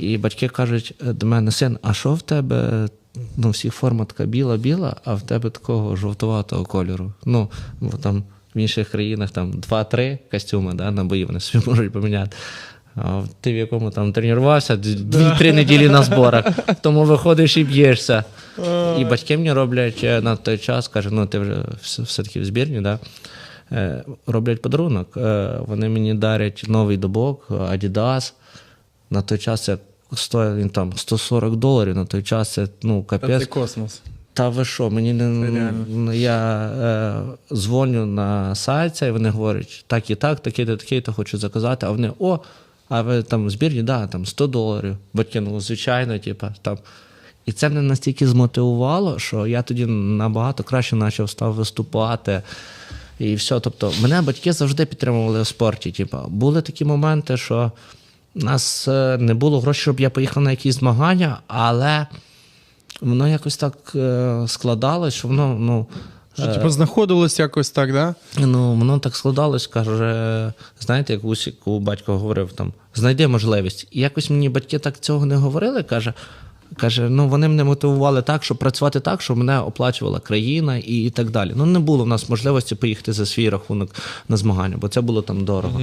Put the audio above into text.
І батьки кажуть е, до мене, син, а що в тебе? Ну, всіх форма така біла-біла, а в тебе такого жовтуватого кольору. Ну, бо там в інших країнах там 2-3 костюми да, на бої вони собі можуть поміняти. А ти в якому там тренувався дві-три неділі на зборах, тому виходиш і б'єшся. І батьки мені роблять е, на той час, каже, ну ти вже все- все-таки в збірні, да? Е, роблять подарунок. Вони мені дарять новий добок, Adidas. На той час це стоїть він там 140 доларів, на той час це ну, капець. Це космос. Та ви що, мені не реально. я е, дзвоню на сайт, і вони говорять, так і так, такий то такий, то хочу заказати. А вони, о, а ви там збірні, да, там 100 доларів. Ну, звичайно, типа, там. І це мене настільки змотивувало, що я тоді набагато краще почав став виступати. І все. Тобто, мене батьки завжди підтримували в спорті. Типа, були такі моменти, що у нас е, не було грошей, щоб я поїхав на якісь змагання, але воно якось так е, складалось, що воно, ну. Що, типу, знаходилось якось так, да? Ну, воно так складалось, каже, знаєте, як Усіку батько говорив там, знайди можливість. І якось мені батьки так цього не говорили, каже. Каже, ну вони мене мотивували так, щоб працювати так, щоб мене оплачувала країна і, і так далі. Ну не було в нас можливості поїхати за свій рахунок на змагання, бо це було там дорого.